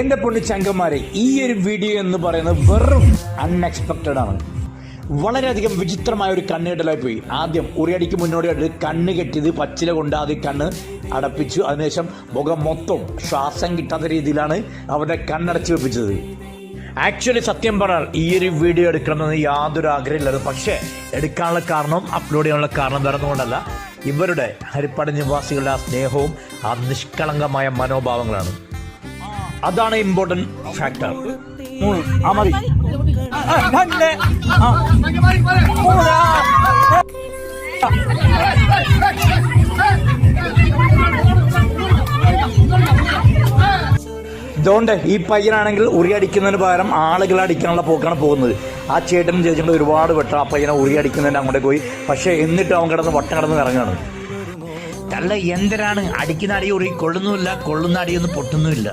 എന്റെ പൊണ്ണു ചങ്കന്മാരെ ഈ ഒരു വീഡിയോ എന്ന് പറയുന്നത് വെറും അൺഎക്സ്പെക്റ്റഡ് ആണ്. വളരെയധികം വിചിത്രമായ ഒരു കണ്ണിടലായി പോയി. ആദ്യം ഉറിയടിക്ക് മുന്നോടിയായിട്ട് കണ്ണ് കെട്ടിയത് പച്ചില കൊണ്ട് ആദ്യം കണ്ണ് അടപ്പിച്ചു. അതിനുശേഷം മുഖം മൊത്തം ശ്വാസം കിട്ടാത്ത രീതിയിലാണ് അവരുടെ കണ്ണടച്ച് വെപ്പിച്ചത്. ആക്ച്വലി സത്യം പറഞ്ഞാൽ ഈ ഒരു വീഡിയോ എടുക്കണമെന്ന് യാതൊരു ആഗ്രഹമില്ലായിരുന്നു പക്ഷേ എടുക്കാനുള്ള കാരണം അപ്ലോഡ് ചെയ്യാനുള്ള കാരണം വരുന്നതുകൊണ്ടല്ല ഇവരുടെ ഹരിപ്പാട് നിവാസികളുടെ ആ സ്നേഹവും ആ നിഷ്കളങ്കമായ മനോഭാവങ്ങളാണ്. അതാണ് ഇമ്പോർട്ടന്റ് ഫാക്ടർ മതി. ഇതുകൊണ്ട് ഈ പയ്യനാണെങ്കിൽ ഉറിയടിക്കുന്നതിന് പകരം ആളുകൾ അടിക്കാനുള്ള പോക്കാണ് പോകുന്നത്. ആ ചേട്ടനും ചേച്ചിയുടെ ഒരുപാട് വെട്ടം ആ പയ്യനെ ഉറിയടിക്കുന്നതിന് അങ്ങോട്ട് പോയി. പക്ഷേ എന്നിട്ട് അവൻ കിടന്ന് വട്ടം കിടന്ന് ഇറങ്ങാണ് അല്ല എന്തിനാണ് അടിക്കുന്ന അടി ഉറി കൊള്ളുന്നുമില്ല കൊള്ളുന്ന അടിയൊന്നും പൊട്ടുന്നുമില്ല.